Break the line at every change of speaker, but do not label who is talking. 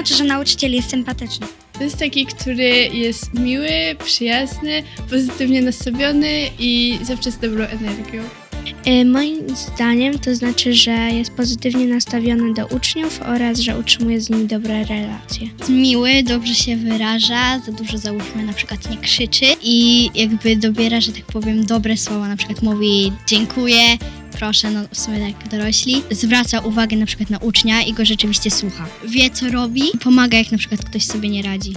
znaczy, że nauczyciel jest sympatyczny?
To jest taki, który jest miły, przyjazny, pozytywnie nastawiony i zawsze z dobrą energią.
Y, moim zdaniem to znaczy, że jest pozytywnie nastawiony do uczniów oraz, że utrzymuje z nimi dobre relacje.
Jest miły, dobrze się wyraża, za dużo załóżmy na przykład nie krzyczy i jakby dobiera, że tak powiem, dobre słowa, na przykład mówi dziękuję, proszę, no w sumie jak dorośli, zwraca uwagę na przykład na ucznia i go rzeczywiście słucha. Wie co robi, pomaga jak na przykład ktoś sobie nie radzi.